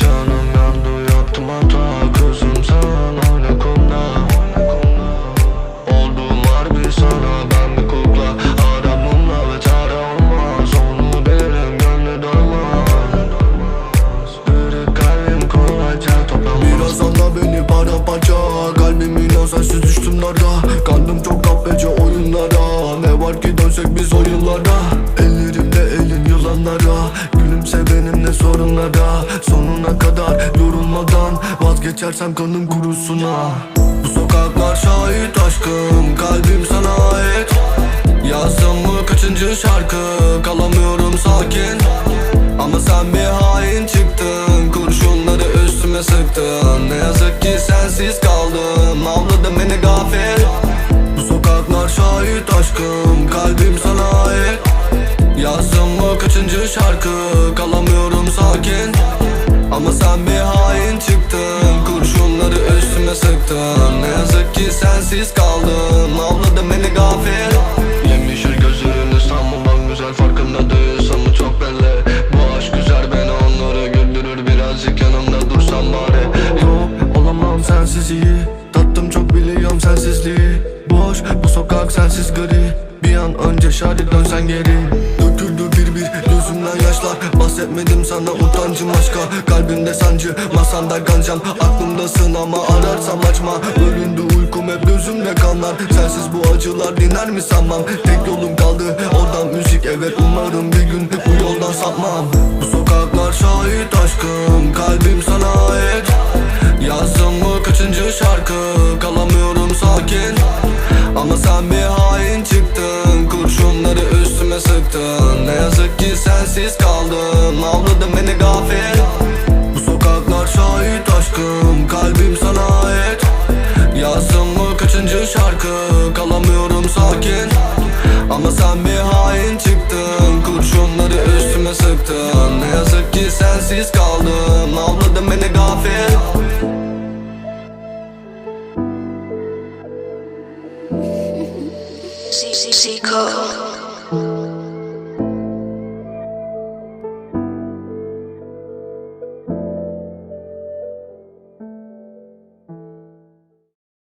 Canım yandı yaptım hata Kızım sana Birazdan da beni paramparça Kalbimin sensiz düştüm narda Kandım çok kahveci oyunlara. Ne var ki dönsek biz oyunlara Ellerimde elin yılanlara. Gülümse benimle sorunlara. Sonuna kadar yorulmadan Vazgeçersem kanım kurusun ha Bu sokaklar şahit aşkım Kalbim sana ait. Yazdım mı kaçıncı şarkı? Kalamıyorum sakin Ne yazık ki sensiz kaldım. Avladın beni gafil Bu sokaklar şahit aşkım. Kalbim sana ait. Yazdım mı kaçıncı şarkı? Kalamıyorum sakin. Ama sen bir hain çıktın. Kurşunları üstüme sıktın. Ne yazık ki sensiz kaldım. Avladın beni gafil sokak sensiz gri Bir an önce şahit dönsen geri. Döküldü bir bir gözümden yaşlar Bahsetmedim sana utancım aşka. Kalbimde sancı masanda gancam. Aklımdasın ama ararsam açma. Bölündü uykum hep gözümde kanlar. Sensiz bu acılar diner mi sanmam? Tek yolum kaldı oradan müzik. Evet umarım bir gün bu yoldan sapmam. Bu sokaklar şahit aşkım Kalbim sana ait. Yazdım mı kaçıncı şarkı Ama sen bir hain çıktın. Kurşunları üstüme sıktın. Ne yazık ki sensiz kaldım. Avladın beni gafil. Bu sokaklar şahit aşkım. Kalbim sana ait. Yazdım mı kaçıncı şarkı? Kalamıyorum sakin. Ama sen bir hain çıktın. Kurşunları üstüme sıktın. Ne yazık ki sensiz kaldım. Avladın beni Zico.